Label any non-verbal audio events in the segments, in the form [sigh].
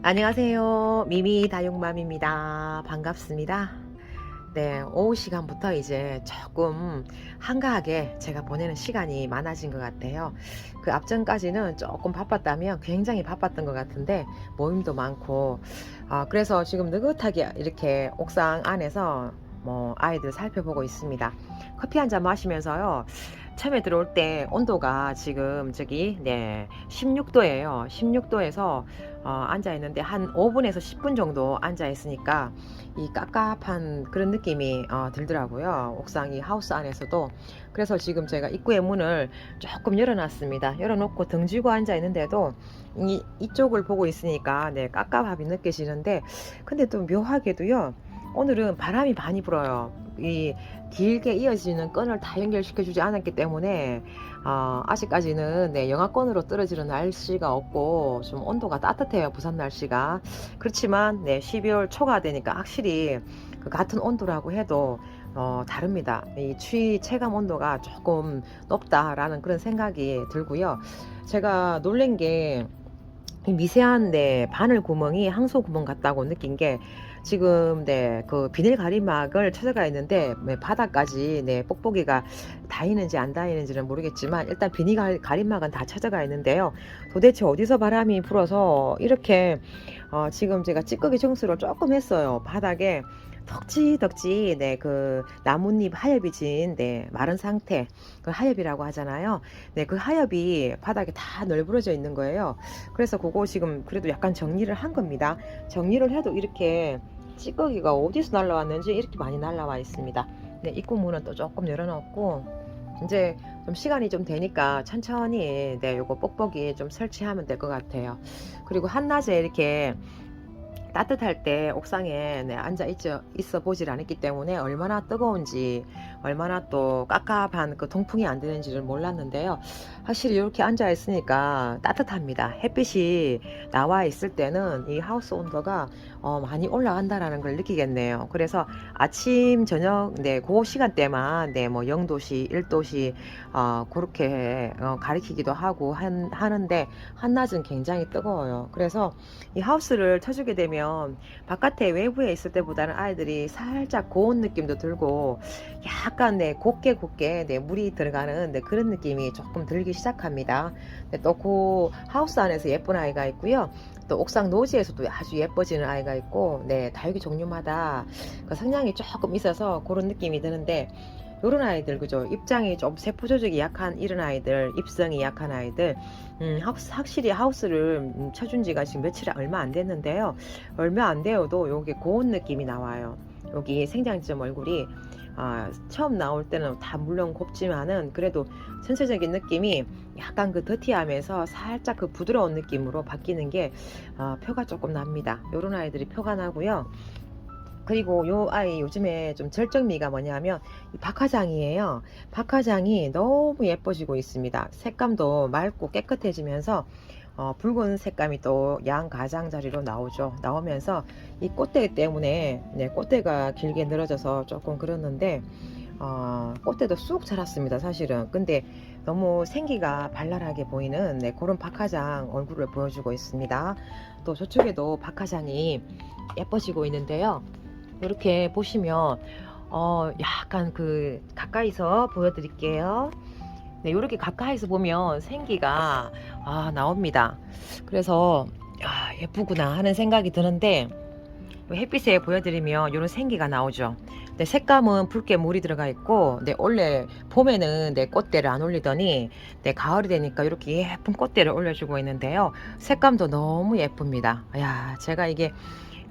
안녕하세요. 미미 다육맘입니다. 반갑습니다. 네, 오후 시간부터 이제 조금 한가하게 제가 보내는 시간이 많아진 것 같아요. 그 앞전까지는 조금 바빴다면 굉장히 바빴던 것 같은데 모임도 많고, 아, 그래서 지금 느긋하게 이렇게 옥상 안에서 뭐 아이들 살펴보고 있습니다. 커피 한 잔 마시면서요. 처음에 들어올 때 온도가 지금 저기 네 16도예요. 16도에서 어, 앉아 있는데 한 5분에서 10분 정도 앉아 있으니까 이 깝깝한 그런 느낌이 어, 들더라고요. 옥상이 하우스 안에서도 그래서 지금 제가 입구의 문을 조금 열어놨습니다. 열어놓고 등지고 앉아 있는데도 이, 이쪽을 보고 있으니까 네 깝깝함이 느껴지는데 근데 또 묘하게도요. 오늘은 바람이 많이 불어요. 이 길게 이어지는 끈을 다 연결시켜 주지 않았기 때문에 어, 아직까지는 네, 영하권으로 떨어지는 날씨가 없고 좀 온도가 따뜻해요 부산 날씨가. 그렇지만 네, 12월 초가 되니까 확실히 그 같은 온도라고 해도 어, 다릅니다. 이 추위 체감 온도가 조금 높다라는 그런 생각이 들고요. 제가 놀란 게이 미세한 네, 바늘 구멍이 항소 구멍 같다고 느낀 게 지금 네, 그 비닐 가림막을 찾아가 있는데 네, 바닥까지 네, 뽁뽁이가 닿이는지 안 닿이는지는 모르겠지만 일단 비닐 가- 가림막은 다 찾아가 있는데요. 도대체 어디서 바람이 불어서 이렇게 어, 지금 제가 찌꺼기 청소를 조금 했어요. 바닥에 덕지덕지 네, 그 나뭇잎 하엽이 진 네, 마른 상태 그 하엽이라고 하잖아요. 네, 그 하엽이 바닥에 다 널브러져 있는 거예요. 그래서 그거 지금 그래도 약간 정리를 한 겁니다. 정리를 해도 이렇게 찌꺼기가 어디서 날라왔는지 이렇게 많이 날라와 있습니다. 네, 입구 문은 또 조금 열어놓고 이제 좀 시간이 좀 되니까 천천히 네, 요거 뽁뽁이 좀 설치하면 될 것 같아요. 그리고 한낮에 이렇게 따뜻할 때 옥상에 네, 앉아 있죠, 있어 보질 않았기 때문에 얼마나 뜨거운지 얼마나 또 깝깝한 그 통풍이 안 되는지를 몰랐는데요. 확실히 이렇게 앉아 있으니까 따뜻합니다. 햇빛이 나와 있을 때는 이 하우스 온도가 어, 많이 올라간다라는 걸 느끼겠네요. 그래서 아침 저녁 네, 그 시간대만 네, 뭐 0도씨, 1도씨 어, 그렇게 어, 가리키기도 하고 한, 하는데 한낮은 굉장히 뜨거워요. 그래서 이 하우스를 쳐주게 되면 바깥에 외부에 있을 때보다는 아이들이 살짝 고온 느낌도 들고 약간 네 곱게 곱게 네 물이 들어가는 네, 그런 느낌이 조금 들기 시작합니다. 또그 하우스 안에서 예쁜 아이가 있고요. 또 옥상 노지에서도 아주 예뻐지는 아이가 있고 네 다육이 종류마다 그 성향이 조금 있어서 그런 느낌이 드는데 요런 아이들 그죠 입장이 좀 세포 조직이 약한 이런 아이들 입성이 약한 아이들 음, 확, 확실히 하우스를 음, 쳐준 지가 지금 며칠 얼마 안 됐는데요 얼마 안 되어도 여기 고운 느낌이 나와요 여기 생장점 얼굴이 아, 처음 나올 때는 다 물론 곱지만은 그래도 전체적인 느낌이 약간 그 더티하면서 살짝 그 부드러운 느낌으로 바뀌는 게 어, 표가 조금 납니다. 요런 아이들이 표가 나고요. 그리고 요 아이 요즘에 좀 절정미가 뭐냐면 이 박하장이에요. 박하장이 너무 예뻐지고 있습니다. 색감도 맑고 깨끗해지면서 어, 붉은 색감이 또 양 가장자리로 나오죠. 나오면서 이 꽃대 때문에 네, 꽃대가 길게 늘어져서 조금 그렇는데 어, 꽃대도 쑥 자랐습니다. 사실은. 근데 너무 생기가 발랄하게 보이는 네, 그런 박하장 얼굴을 보여주고 있습니다. 또 저쪽에도 박하장이 예뻐지고 있는데요. 이렇게 보시면 어, 약간 그 가까이서 보여드릴게요. 네, 이렇게 가까이서 보면 생기가 아, 나옵니다. 그래서 아, 예쁘구나 하는 생각이 드는데 햇빛에 보여드리면 이런 생기가 나오죠. 네, 색감은 붉게 물이 들어가 있고, 네, 원래 봄에는 내 꽃대를 안 올리더니, 네, 가을이 되니까 이렇게 예쁜 꽃대를 올려주고 있는데요. 색감도 너무 예쁩니다. 야, 제가 이게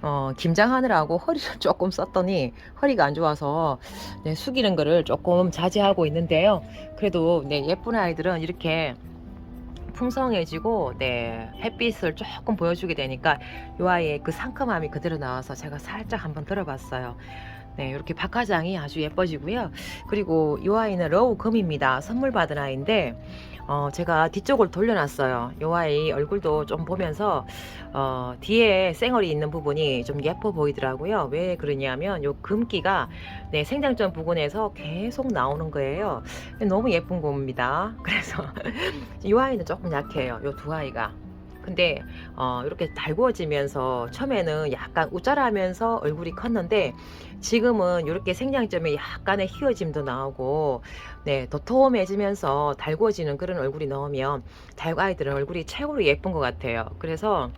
어, 김장하느라고 허리를 [laughs] 조금 썼더니 허리가 안 좋아서 네, 숙이는 거를 조금 자제하고 있는데요. 그래도 네, 예쁜 아이들은 이렇게 풍성해지고 네, 햇빛을 조금 보여주게 되니까 이 아이의 그 상큼함이 그대로 나와서 제가 살짝 한번 들어봤어요. 네, 이렇게 박하장이 아주 예뻐지고요. 그리고 이 아이는 러우 금입니다. 선물 받은 아이인데 어, 제가 뒤쪽을 돌려놨어요. 이 아이 얼굴도 좀 보면서 어, 뒤에 쌩얼이 있는 부분이 좀 예뻐 보이더라고요. 왜 그러냐면 요 금기가 네, 생장점 부분에서 계속 나오는 거예요. 너무 예쁜 겁니다. [laughs] 그래서 이 아이는 조금 약해요. 요 두 아이가. 근데 어, 이렇게 달구어지면서 처음에는 약간 우짜라하면서 얼굴이 컸는데 지금은 이렇게 생장점에 약간의 희어짐도 나오고 네 도톰해지면서 달구어지는 그런 얼굴이 나오면 달구 아이들은 얼굴이 최고로 예쁜 것 같아요. 그래서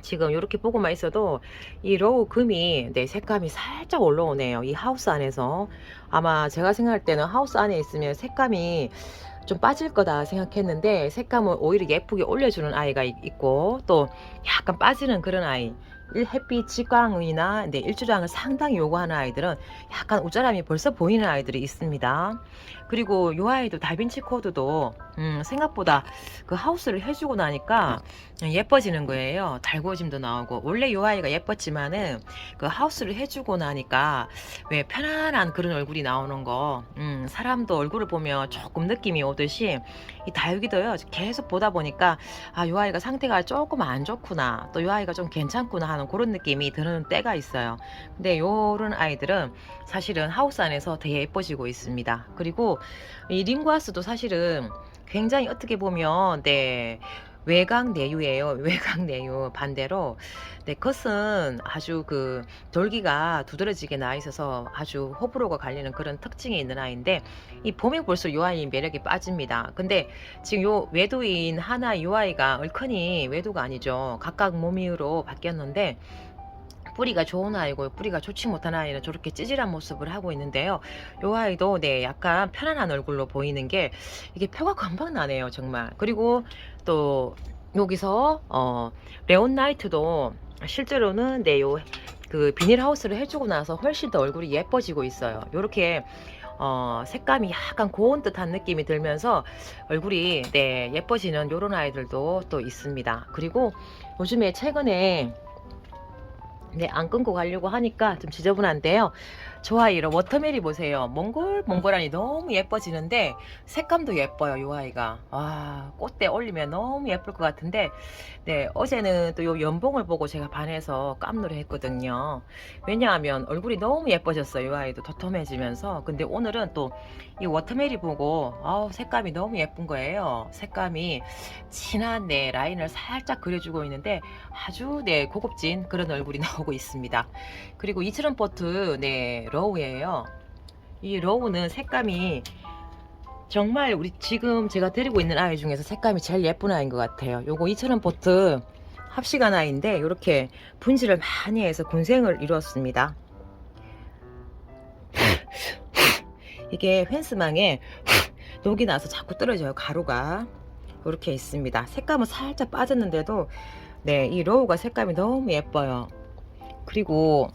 지금 이렇게 보고만 있어도 이 로우 금이 네 색감이 살짝 올라오네요. 이 하우스 안에서 아마 제가 생각할 때는 하우스 안에 있으면 색감이 좀 빠질 거다 생각했는데 색감을 오히려 예쁘게 올려주는 아이가 있- 있고 또 약간 빠지는 그런 아이 일 햇빛 직광이나 네, 일주량을 상당히 요구하는 아이들은 약간 우짜람이 벌써 보이는 아이들이 있습니다. 그리고 요 아이도 다빈치 코드도 음, 생각보다 그 하우스를 해주고 나니까 예뻐지는 거예요. 달구어짐도 나오고 원래 요 아이가 예뻤지만은 그 하우스를 해주고 나니까 왜 편안한 그런 얼굴이 나오는 거 음, 사람도 얼굴을 보면 조금 느낌이 오듯이 이 다육이도요 계속 보다 보니까 아 요 아이가 상태가 조금 안 좋구나 또 요 아이가 좀 괜찮구나 하는 그런 느낌이 드는 때가 있어요. 근데 요런 아이들은 사실은 하우스 안에서 되게 예뻐지고 있습니다. 그리고 이 링과스도 사실은 굉장히 어떻게 보면 네 외곽 내유예요. [laughs] 외곽 내유 반대로 네 컷은 아주 그 돌기가 두드러지게 나 있어서 아주 호불호가 갈리는 그런 특징이 있는 아이인데 이 봄에 볼수록 요 아이 매력이 빠집니다. 근데 지금 요 외도인 하나 요 아이가 얼큰이 외도가 아니죠. 각각 몸이로 바뀌었는데 뿌리가 좋은 아이고 뿌리가 좋지 못한 아이는 저렇게 찌질한 모습을 하고 있는데요. 요 아이도 네 약간 편안한 얼굴로 보이는 게 이게 표가 금방 나네요 정말. 그리고 또 여기서 어 레온 나이트도 실제로는 네요 그 비닐하우스를 해주고 나서 훨씬 더 얼굴이 예뻐지고 있어요. 요렇게 어, 색감이 약간 고운 듯한 느낌이 들면서 얼굴이 네 예뻐지는 요런 아이들도 또 있습니다. 그리고 요즘에 최근에 네, 안 끊고 가려고 하니까 좀 지저분한데요. 저 아이를 워터메리 보세요. 몽골 몽골하니 너무 예뻐지는데 색감도 예뻐요. 요 아이가. 와, 꽃대 올리면 너무 예쁠 것 같은데 네, 어제는 또 요 연봉을 보고 제가 반해서 깜놀을 했거든요. 왜냐하면 얼굴이 너무 예뻐졌어요. 요 아이도 도톰해지면서. 근데 오늘은 또 이 워터메리 보고 아우, 색감이 너무 예쁜 거예요. 색감이 진한 네 라인을 살짝 그려주고 있는데 아주 네 고급진 그런 얼굴이 [laughs] 나오고 있습니다. 그리고 이처럼 포트 네 로우예요. 이 로우는 색감이 정말 우리 지금 제가 데리고 있는 아이 중에서 색감이 제일 예쁜 아이인 것 같아요. 요거 이처럼 포트 합시간 아이인데 이렇게 분실을 많이 해서 군생을 이루었습니다. 이게 펜스망에 녹이 나서 자꾸 떨어져요 가루가 이렇게 있습니다. 색감은 살짝 빠졌는데도 네, 이 로우가 색감이 너무 예뻐요. 그리고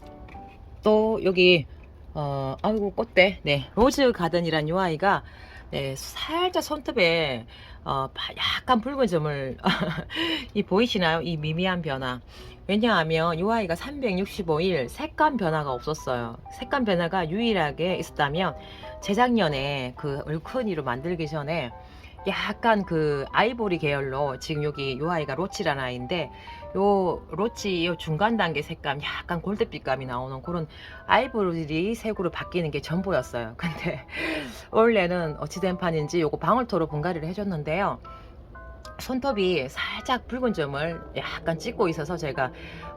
또 여기 어 아이고 꽃대. 네 로즈 가든이란 요 아이가 네 살짝 손톱에 어 바- 약간 붉은 점을 [laughs] 이 보이시나요? 이 미미한 변화. 왜냐하면 요 아이가 365일 색감 변화가 없었어요. 색감 변화가 유일하게 있었다면 재작년에 그 얼큰이로 만들기 전에 약간 그 아이보리 계열로 지금 여기 요 아이가 로치라는 아이인데 요 로치 요 중간 단계 색감 약간 골드빛감이 나오는 그런 아이보리 색으로 바뀌는 게 전부였어요. [laughs] 근데 원래는 어찌된 판인지 요거 방울토로 분갈이를 해줬는데요. 손톱이 살짝 붉은 점을 약간 찍고 있어서 제가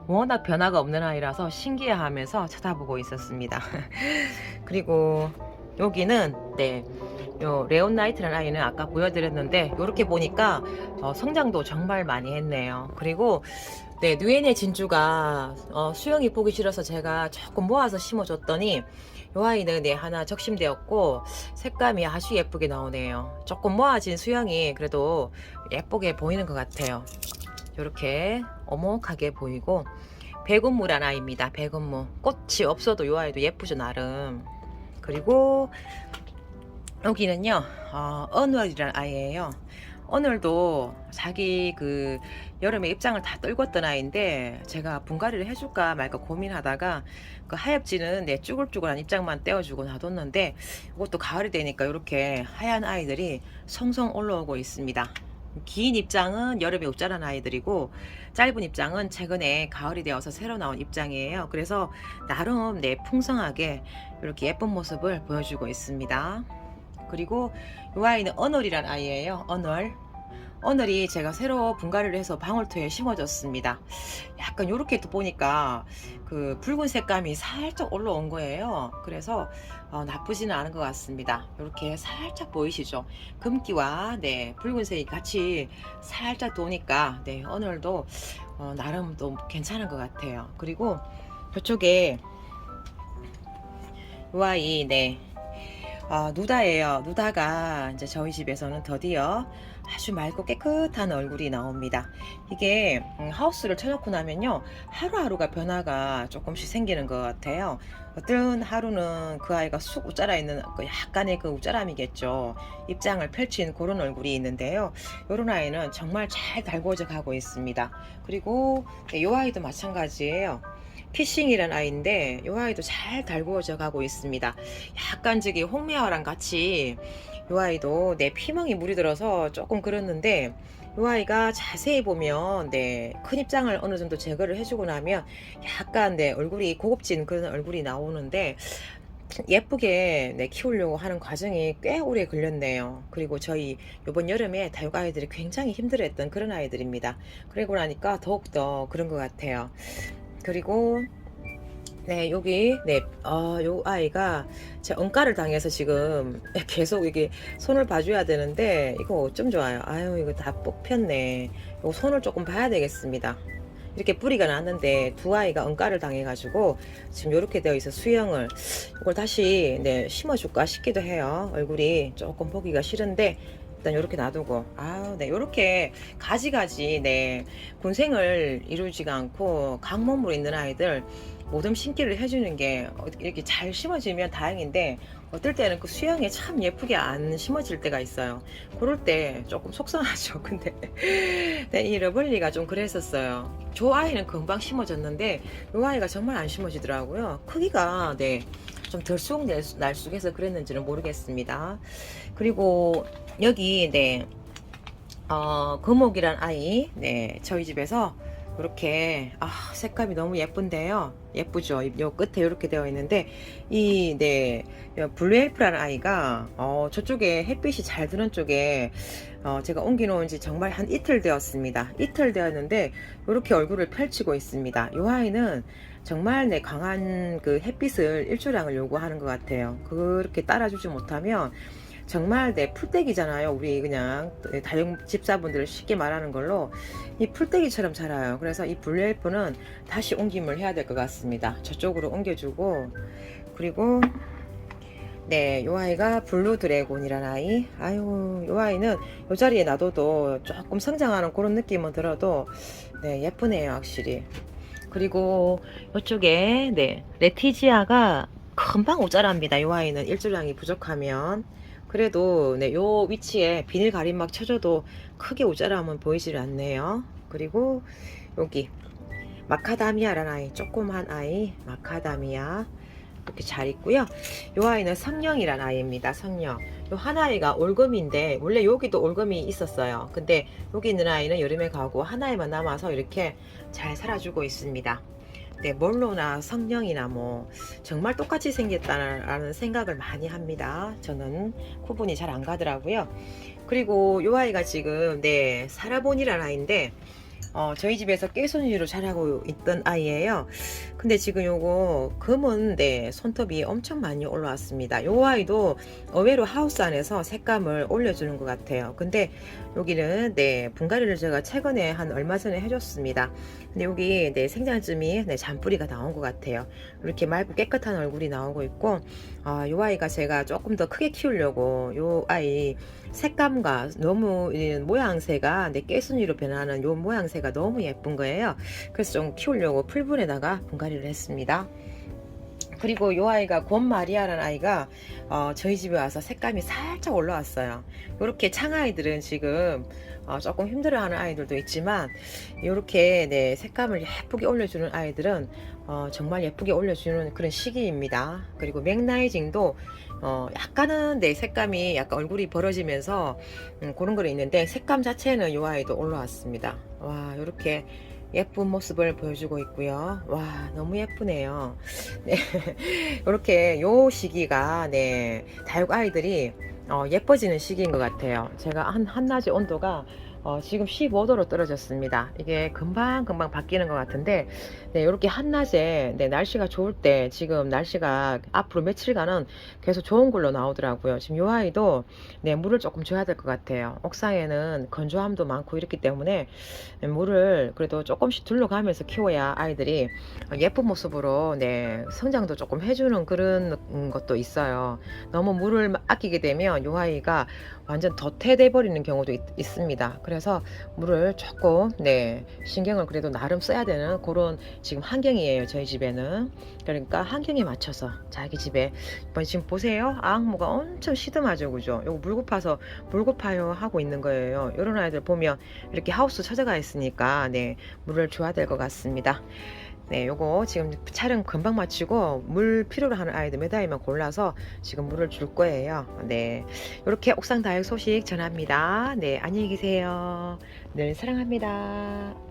워낙 변화가 없는 아이라서 신기해하면서 쳐다보고 있었습니다. [laughs] 그리고 여기는 네. 요 레온 나이트라는 아이는 아까 보여드렸는데 이렇게 보니까 어, 성장도 정말 많이 했네요. 그리고 네 누엔의 진주가 어, 수영이 보기 싫어서 제가 조금 모아서 심어줬더니 요 아이는 네 하나 적심되었고 색감이 아주 예쁘게 나오네요. 조금 모아진 수영이 그래도 예쁘게 보이는 것 같아요. 이렇게 오목하게 보이고 백운무란 아이입니다. 백운무 꽃이 없어도 요 아이도 예쁘죠 나름. 그리고 여기는요, 어, 언월이라는 아이예요. 오늘도 자기 그 여름에 입장을 다 떨궜던 아이인데 제가 분갈이를 해줄까 말까 고민하다가 그 하엽지는 내 쭈글쭈글한 입장만 떼어주고 놔뒀는데 이것도 가을이 되니까 이렇게 하얀 아이들이 성성 올라오고 있습니다. 긴 입장은 여름에 옷자란 아이들이고 짧은 입장은 최근에 가을이 되어서 새로 나온 입장이에요. 그래서 나름 내 풍성하게 이렇게 예쁜 모습을 보여주고 있습니다. 그리고 이 아이는 언월이란 아이예요. 언월. 오늘이 제가 새로 분갈이를 해서 방울토에 심어줬습니다. 약간 이렇게 또 보니까 그 붉은 색감이 살짝 올라온 거예요. 그래서 어, 나쁘지는 않은 것 같습니다. 이렇게 살짝 보이시죠? 금기와 네 붉은색이 같이 살짝 도니까 네 오늘도 어, 나름 또 괜찮은 것 같아요. 그리고 저쪽에 이 아이 네 어, 누다예요. 누다가 이제 저희 집에서는 드디어 아주 맑고 깨끗한 얼굴이 나옵니다. 이게 음, 하우스를 쳐놓고 나면요 하루하루가 변화가 조금씩 생기는 것 같아요. 어떤 하루는 그 아이가 쑥 웃자라 있는 그 약간의 그 웃자람이겠죠. 입장을 펼친 그런 얼굴이 있는데요. 이런 아이는 정말 잘 달궈져 가고 있습니다. 그리고 네, 이 아이도 마찬가지예요. 피싱이란 아이인데 이 아이도 잘 달구어져 가고 있습니다. 약간 저기 홍매화랑 같이 이 아이도 내 피멍이 물이 들어서 조금 그렇는데 이 아이가 자세히 보면 네, 큰 입장을 어느 정도 제거를 해주고 나면 약간 네, 얼굴이 고급진 그런 얼굴이 나오는데 예쁘게 네, 키우려고 하는 과정이 꽤 오래 걸렸네요. 그리고 저희 이번 여름에 다육 아이들이 굉장히 힘들어했던 그런 아이들입니다. 그러고 나니까 더욱더 그런 것 같아요. 그리고 네 여기 네어요 아이가 제 언가를 당해서 지금 계속 이게 손을 봐줘야 되는데 이거 어쩜 좋아요. 아유 이거 다 뽑혔네. 요 손을 조금 봐야 되겠습니다. 이렇게 뿌리가 났는데 두 아이가 언가를 당해가지고 지금 이렇게 되어 있어 수영을 이걸 다시 네 심어줄까 싶기도 해요. 얼굴이 조금 보기가 싫은데 일단 이렇게 놔두고. 아네 이렇게 가지가지 네 군생을 이루지가 않고 강몸으로 있는 아이들 모듬 심기를 해주는 게 이렇게 잘 심어지면 다행인데 어떨 때는 그 수영에 참 예쁘게 안 심어질 때가 있어요. 그럴 때 조금 속상하죠. [laughs] 근데 네, 이 러블리가 좀 그랬었어요. 저 아이는 금방 심어졌는데 이 아이가 정말 안 심어지더라고요. 크기가 네. 좀 들쑥날쑥해서 그랬는지는 모르겠습니다. 그리고 여기 네 어, 금옥이란 아이 네 저희 집에서 이렇게 아 색감이 너무 예쁜데요. 예쁘죠? 요 끝에 이렇게 되어 있는데 이네 블루엘프라는 아이가 어, 저쪽에 햇빛이 잘 드는 쪽에 어, 제가 옮겨 놓은 지 정말 한 이틀 되었습니다. 이틀 되었는데 이렇게 얼굴을 펼치고 있습니다. 이 아이는 정말 내 강한 그 햇빛을 일조량을 요구하는 것 같아요. 그렇게 따라주지 못하면 정말 내 풀떼기잖아요. 우리 그냥 다육 집사분들 쉽게 말하는 걸로 이 풀떼기처럼 자라요. 그래서 이 블루엘프는 다시 옮김을 해야 될 것 같습니다. 저쪽으로 옮겨주고 그리고 네, 요 아이가 블루 드래곤이라는 아이. 아유, 요 아이는 요 자리에 놔둬도 조금 성장하는 그런 느낌은 들어도 네, 예쁘네요, 확실히. 그리고 이쪽에 네, 레티지아가 금방 오자랍니다. 요 아이는 일조량이 부족하면 그래도 네, 요 위치에 비닐 가림막 쳐줘도 크게 우자람은 보이질 않네요. 그리고 여기 마카다미아라는 아이, 조그만 아이 마카다미아 이렇게 잘 있고요. 요 아이는 성령이란 아이입니다. 성령. 요 하나이가 올금인데 원래 여기도 올금이 있었어요. 근데 여기 있는 아이는 여름에 가고 하나이만 남아서 이렇게 잘 살아주고 있습니다. 네, 몰로나 성령이나 뭐 정말 똑같이 생겼다는 생각을 많이 합니다. 저는 구분이 잘 안 가더라고요. 그리고 요 아이가 지금 네 사라본이라는 아이인데 어, 저희 집에서 깨손이로 자라고 있던 아이예요. 근데 지금 요거 검은 네, 손톱이 엄청 많이 올라왔습니다. 요 아이도 의외로 하우스 안에서 색감을 올려주는 것 같아요. 근데 여기는 네 분갈이를 제가 최근에 한 얼마 전에 해줬습니다. 근데 여기 네 생장쯤이 네 잔뿌리가 나온 것 같아요. 이렇게 맑고 깨끗한 얼굴이 나오고 있고 아, 요 아이가 제가 조금 더 크게 키우려고 요 아이 색감과 너무 모양새가 내 깨순이로 변하는 요 모양새가 너무 예쁜 거예요. 그래서 좀 키우려고 풀분에다가 분갈이를 했습니다. 그리고 이 아이가 곤마리아라는 아이가 어, 저희 집에 와서 색감이 살짝 올라왔어요. 이렇게 창아이들은 지금 어, 조금 힘들어하는 아이들도 있지만 이렇게 네, 색감을 예쁘게 올려주는 아이들은 어, 정말 예쁘게 올려주는 그런 시기입니다. 그리고 맥나이징도 어, 약간은 내 색감이 약간 얼굴이 벌어지면서 음, 그런 거는 있는데 색감 자체는 이 아이도 올라왔습니다. 와 이렇게 예쁜 모습을 보여주고 있고요. 와 너무 예쁘네요. [laughs] 네 이렇게 요 시기가 네 다육 아이들이 어, 예뻐지는 시기인 것 같아요. 제가 한 한낮의 온도가 어, 지금 15도로 떨어졌습니다. 이게 금방 금방 바뀌는 것 같은데 네, 이렇게 한낮에 네, 날씨가 좋을 때 지금 날씨가 앞으로 며칠간은 계속 좋은 걸로 나오더라고요. 지금 요 아이도 네, 물을 조금 줘야 될 것 같아요. 옥상에는 건조함도 많고 이렇기 때문에 네, 물을 그래도 조금씩 둘러가면서 키워야 아이들이 예쁜 모습으로 네, 성장도 조금 해주는 그런 음, 것도 있어요. 너무 물을 아끼게 되면 요 아이가 완전 덧해돼 버리는 경우도 있, 있습니다. 그래서 물을 조금 네 신경을 그래도 나름 써야 되는 그런 지금 환경이에요. 저희 집에는 그러니까 환경에 맞춰서 자기 집에 이번 지금 보세요. 아악모가 엄청 시듬하죠, 그죠? 요거 물 고파서 물 고파요 하고 있는 거예요. 이런 아이들 보면 이렇게 하우스 찾아가 있으니까 네 물을 줘야 될 것 같습니다. 네, 요거 지금 촬영 금방 마치고 물 필요로 하는 아이들 몇 아이만 골라서 지금 물을 줄 거예요. 네, 이렇게 옥상 다육 소식 전합니다. 네, 안녕히 계세요. 늘 사랑합니다.